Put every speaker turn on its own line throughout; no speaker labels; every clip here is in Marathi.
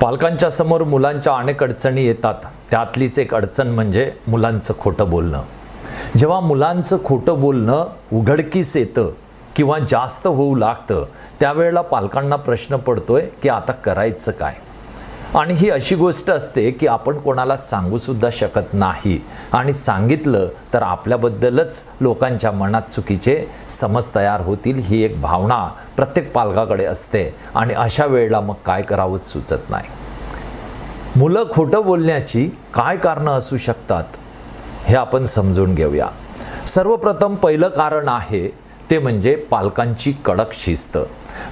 पालकांच्या समोर मुलांच्या अनेक अडचणी येतात. त्यातलीच एक अडचण म्हणजे मुलांचं खोटं बोलणं. जेव्हा मुलांचं खोटं बोलणं उघडकीस येतं किंवा जास्त होऊ लागतं त्यावेळेला पालकांना प्रश्न पडतोय की आता करायचं काय? आणि ही अशी गोष्ट असते की आपण कोणाला सांगूसुद्धा शकत नाही. आणि सांगितलं तर आपल्याबद्दलच लोकांच्या मनात चुकीचे समज तयार होतील ही एक भावना प्रत्येक पालकाकडे असते. आणि अशा वेळेला मग काय करावं सुचत नाही. मुलं खोटं बोलण्याची काय कारणं असू शकतात हे आपण समजून घेऊया. सर्वप्रथम पहिलं कारण आहे ते म्हणजे पालकांची कडक शिस्त.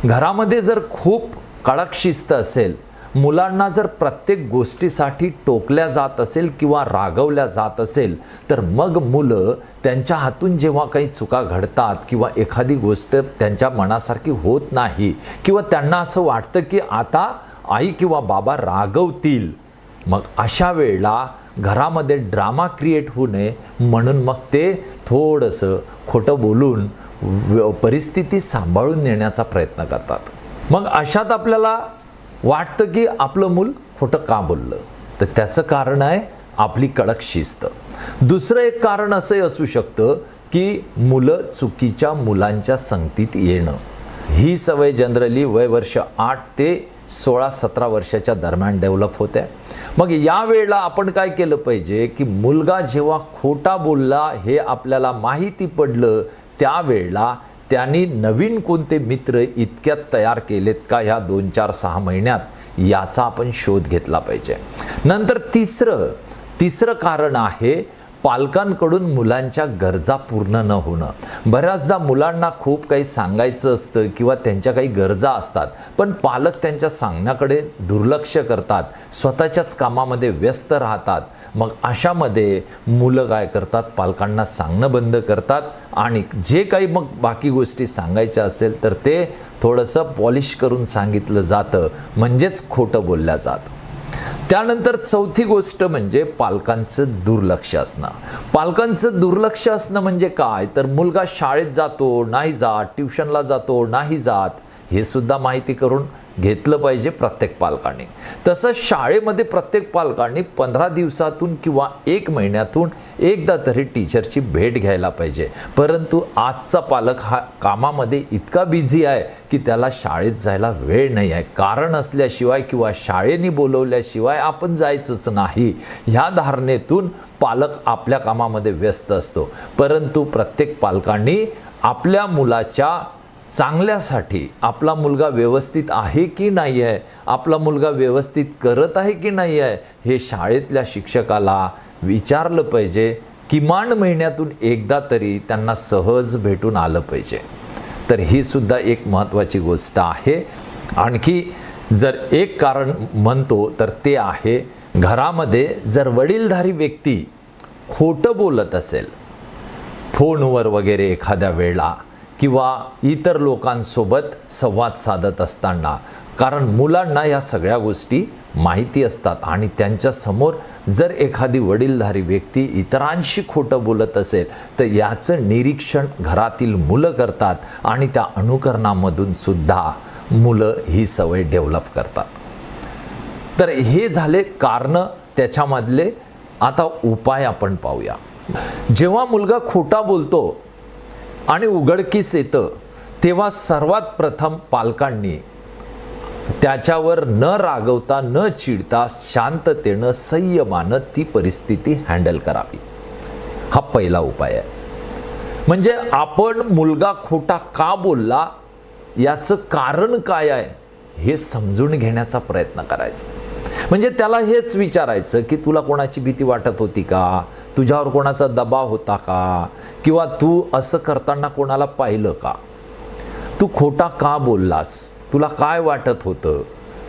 घरामध्ये जर खूप कडक शिस्त असेल मुलांना जर प्रत्येक गोष्टीसाठी टोकल्या जात असेल किंवा रागवल्या जात असेल तर मग मुलं त्यांच्या हातून जेव्हा काही चुका घडतात किंवा एखादी गोष्ट त्यांच्या मनासारखी होत नाही किंवा त्यांना असं वाटतं की आता आई किंवा बाबा रागवतील मग अशा वेळेला घरामध्ये ड्रामा क्रिएट होऊ नये. म्हणून मग ते थोडंसं खोटं बोलून परिस्थिती सांभाळून नेण्याचा प्रयत्न करतात. मग अशात आपल्याला वाटतं की आपलं मूल खोटं का बोललं? तर त्याचं कारण आहे आपली कडक शिस्त. दुसरं एक कारण असंही असू शकतं की मुलं चुकीच्या मुलांच्या संगतीत येणं. ही सवय जनरली वय वर्ष आठ ते सोळा सतरा वर्षाच्या दरम्यान डेव्हलप होते. मग या वेळेला आपण काय केलं पाहिजे की मुलगा जेव्हा खोटा बोलला हे आपल्याला माहिती पडलं त्यावेळेला त्यांनी नवीन कोणते मित्र इतक्यात तयार केलेत का ह्या दोन चार सहा महिन्यात याचा आपण शोध घेतला पाहिजे. नंतर तिसरं तिसरं कारण आहे पालकांकडून मुलांच्या गरजा पूर्ण न होणं. बऱ्याचदा मुलांना खूप काही सांगायचं असतं किंवा त्यांच्या काही गरजा असतात पण पालक त्यांच्या सांगण्याकडे दुर्लक्ष करतात स्वतःच्याच कामामध्ये व्यस्त राहतात. मग अशामध्ये मुलं काय करतात? पालकांना सांगणं बंद करतात आणि जे काही मग बाकी गोष्टी सांगायच्या असेल तर ते थोडंसं पॉलिश करून सांगितलं जातं म्हणजेच खोटं बोललं जातं. त्यानंतर चौथी गोष्ट म्हणजे पालकांचं दुर्लक्ष असणं. पालकांचं दुर्लक्ष असणं म्हणजे काय? तर मुलगा शाळेत जातो नाही जात ट्युशनला जातो नाही जात. हे सुद्धा माहिती करून घेतलं पाहिजे प्रत्येक पालकांनी. तसंच शाळेमध्ये प्रत्येक पालकांनी पंधरा दिवसातून किंवा एक महिन्यातून एकदा तरी टीचरची भेट घ्यायला पाहिजे. परंतु आजचा पालक हा कामामध्ये इतका बिझी आहे की त्याला शाळेत जायला वेळ नाही आहे. कारण असल्याशिवाय किंवा शाळेने बोलवल्याशिवाय आपण जायचंच नाही. ह्या धारणेतून पालक आपल्या कामामध्ये व्यस्त असतो. परंतु प्रत्येक पालकांनी आपल्या मुलाच्या चांगल्यासाठी आपला मुलगा व्यवस्थित आहे की नाही आहे आपला मुलगा व्यवस्थित करत आहे की नाही आहे हे शाळेतल्या शिक्षकाला विचारलं पाहिजे. किमान महिन्यातून एकदा तरी त्यांना सहज भेटून आलं पाहिजे. तर ही सुद्धा एक महत्त्वाची गोष्ट आहे. आणखी जर एक कारण म्हणतो तर ते आहे घरामध्ये जर वडीलधारी व्यक्ती खोटं बोलत असेल फोनवर वगैरे एखाद्या वेळेला किंवा इतर लोकांसोबत संवाद साधत असताना. कारण मुलांना या सगळ्या गोष्टी माहिती असतात आणि त्यांच्यासमोर जर एखादी वडीलधारी व्यक्ती इतरांशी खोटं बोलत असेल तर याचं निरीक्षण घरातील मुलं करतात आणि त्या अनुकरणामधून सुद्धा मुलं ही सवय डेव्हलप करतात. तर हे झाले कारणं त्याच्यामधले. आता उपाय आपण पाहूया. जेव्हा मुलगा खोटा बोलतो आणि उघडकीस येतं तेव्हा सर्वात प्रथम पालकांनी त्याच्यावर न रागवता न चिडता शांततेनं संयमानं ती परिस्थिती हँडल करावी. हा पहिला उपाय आहे. म्हणजे आपण मुलगा खोटा का बोलला याचं कारण काय आहे हे समजून घेण्याचा प्रयत्न करायचा. म्हणजे त्याला हेच विचारायचं की तुला कोणाची भीती वाटत होती का? तुझ्यावर कोणाचा दबाव होता का? किंवा तू असं करताना कोणाला पाहिलं का? तू खोटा का बोललास? तुला काय वाटत होतं?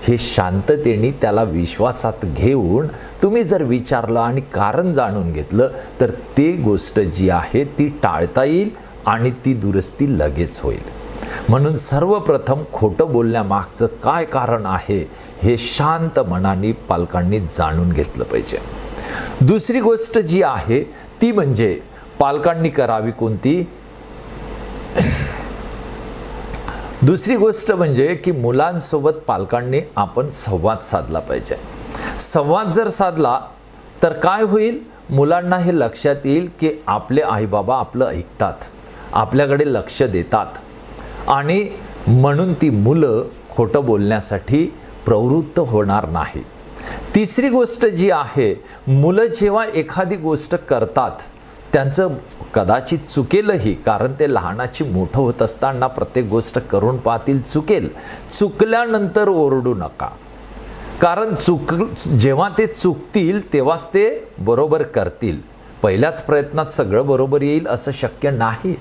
हे शांततेने त्याला विश्वासात घेऊन तुम्ही जर विचारलं आणि कारण जाणून घेतलं तर ते गोष्ट जी आहे ती टाळता येईल आणि ती दुरुस्ती लगेच होईल. म्हणून सर्वप्रथम खोटं बोलण्यामागचं काय कारण आहे हे शांत मनाने पालकांनी जाणून घेतलं पाहिजे. दुसरी गोष्ट जी आहे ती म्हणजे पालकांनी करावी कोणती? दुसरी गोष्ट म्हणजे की मुलांसोबत पालकांनी आपण संवाद साधला पाहिजे. संवाद जर साधला तर काय होईल? मुलांना हे लक्षात येईल की आपले आईबाबा आपलं ऐकतात. आपल्याकडे लक्ष देतात. आणि म्हणून ती मुलं खोटं बोलण्यासाठी प्रवृत्त होणार नाही. तिसरी गोष्ट जी आहे मुलं जेव्हा एखादी गोष्ट करतात त्यांचं कदाचित चुकेलही कारण ते लहानाची मोठं होत असताना प्रत्येक गोष्ट करून पाहतील चुकेल. चुकल्यानंतर ओरडू नका. कारण चुक जेव्हा ते चुकतील तेव्हाच ते बरोबर करतील. पहिल्याच प्रयत्नात सगळं बरोबर येईल असं शक्य नाही.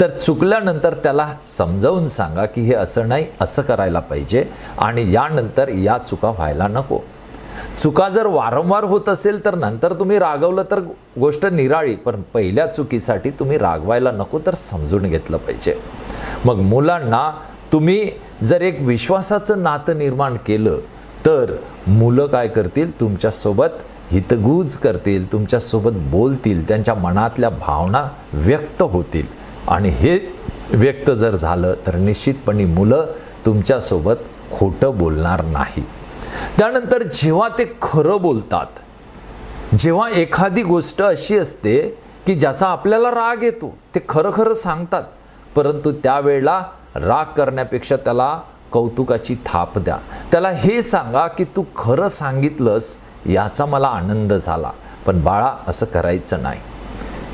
तर चुकल्यानंतर त्याला समजावून सांगा की हे असं नाही असं करायला पाहिजे आणि यानंतर या चुका व्हायला नको. चुका जर वारंवार होत असेल तर नंतर तुम्ही रागवलं तर गोष्ट निराळी पण पहिल्या चुकीसाठी तुम्ही रागवायला नको तर समजून घेतलं पाहिजे. मग मुलांना तुम्ही जर एक विश्वासाचं नातं निर्माण केलं तर मुलं काय करतील? तुमच्यासोबत हितगूज करतील तुमच्यासोबत बोलतील त्यांच्या मनातल्या भावना व्यक्त होतील. आणि हे व्यक्त जर झालं तर निश्चितपणे मुलं तुमच्यासोबत खोटं बोलणार नाही. त्यानंतर जेव्हा ते खरं बोलतात जेव्हा एखादी गोष्ट अशी असते की ज्याचा आपल्याला राग येतो ते खरं खरं सांगतात परंतु त्यावेळेला राग करण्यापेक्षा त्याला कौतुकाची थाप द्या. त्याला हे सांगा की तू खरं सांगितलंस याचा मला आनंद झाला. पण बाळा असं करायचं नाही.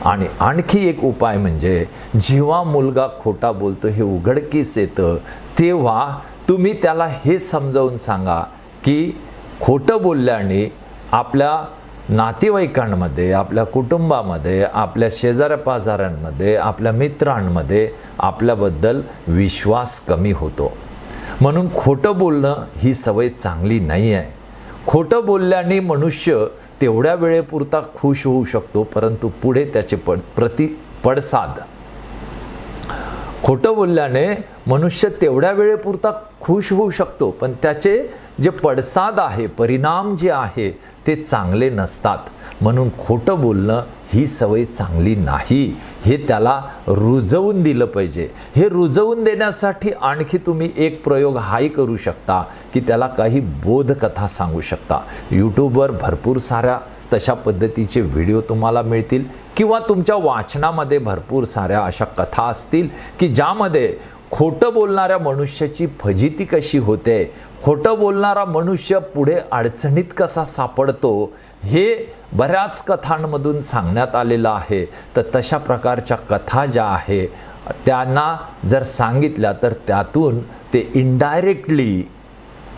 आणि आणखी एक उपाय म्हणजे जेव्हा मुलगा खोटा बोलतो हे उघडकीस येतं तेव्हा तुम्ही त्याला हे समजावून सांगा की खोटं बोलल्याने आपल्या नातेवाईकांमध्ये आपल्या कुटुंबामध्ये आपल्या शेजाऱ्या पाजाऱ्यांमध्ये आपल्या मित्रांमध्ये आपल्याबद्दल विश्वास कमी होतो. म्हणून खोटं बोलणं ही सवय चांगली नाही आहे खोटं बोलल्याने मनुष्य तेवढ्या वेळेपुरता खुश होऊ शकतो परंतु पुढे त्याचे पड प्रति पडसाद. खोटं बोलल्याने मनुष्य तेवढ्या वेळेपुरता खुश होऊ शकतो पण त्याचे जे पडसाद आहे परिणाम जे आहे ते चांगले नसतात. म्हणून खोटं बोलणं ही सवय चांगली नाही. हे त्याला रुजवून दिलं पाहिजे. हे रुजवून देण्यासाठी आणखी तुम्ही एक प्रयोग हाही करू शकता की त्याला काही बोधकथा सांगू शकता. यूट्यूबवर भरपूर साऱ्या तशा पद्धतीचे व्हिडिओ तुम्हाला मिळतील किंवा तुमच्या वाचनामध्ये भरपूर साऱ्या अशा कथा असतील की ज्यामध्ये खोटं बोलणाऱ्या मनुष्याची फजिती कशी होते? खोटं बोलणारा मनुष्य पुढे अडचणीत कसा सापडतो? हे बऱ्याच कथांमधून सांगण्यात आलेलं आहे. तर तशा प्रकारच्या कथा ज्या आहे त्यांना जर सांगितल्या तर त्यातून ते इनडायरेक्टली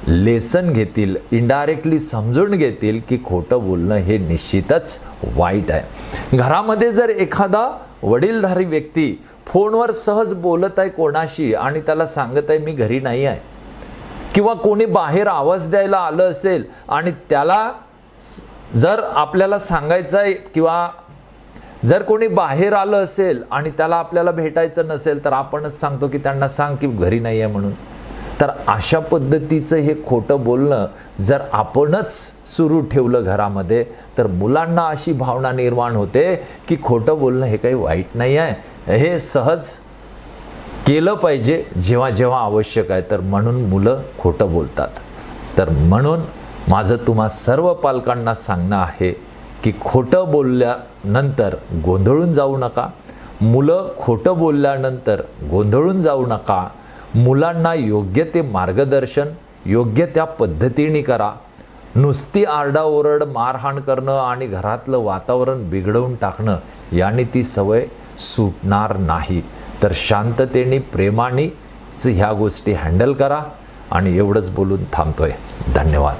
लेसन घेतील इनडायरेक्टली समजून घेतील की खोटं बोलणं हे निश्चितच वाईट आहे. घरामध्ये जर एखादा वडीलधारी व्यक्ती फोनवर सहज बोलत आहे कोणाशी आणि त्याला सांगत आहे मी घरी नाही आहे. किंवा कोणी बाहेर आवाज द्यायला आलं असेल आणि त्याला जर आपल्याला सांगायचं आहे किंवा जर कोणी बाहेर आलं असेल आणि त्याला आपल्याला भेटायचं नसेल तर आपणच सांगतो की त्यांना सांग की घरी नाही आहे म्हणून. तर अशा पद्धतीचं हे खोटं बोलणं जर आपणच सुरू ठेवलं घरामध्ये तर मुलांना अशी भावना निर्माण होते की खोटं बोलणं हे काही वाईट नाही आहे. हे सहज केलं पाहिजे जेव्हा जेव्हा आवश्यक आहे. तर म्हणून मुलं खोटं बोलतात. तर म्हणून माझं तुम्हा सर्व पालकांना सांगणं आहे की खोटं बोलल्यानंतर गोंधळून जाऊ नका. मुलं खोटं बोलल्यानंतर गोंधळून जाऊ नका. मुलांना योग्य ते मार्गदर्शन योग्य त्या पद्धतीने करा. नुसती आरडाओरड मारहाण करणं आणि घरातलं वातावरण बिघडवून टाकणं याने ती सवय सुटणार नाही. तर शांततेने प्रेमानेच ह्या गोष्टी हँडल करा. आणि एवढंच बोलून थांबतोय. धन्यवाद.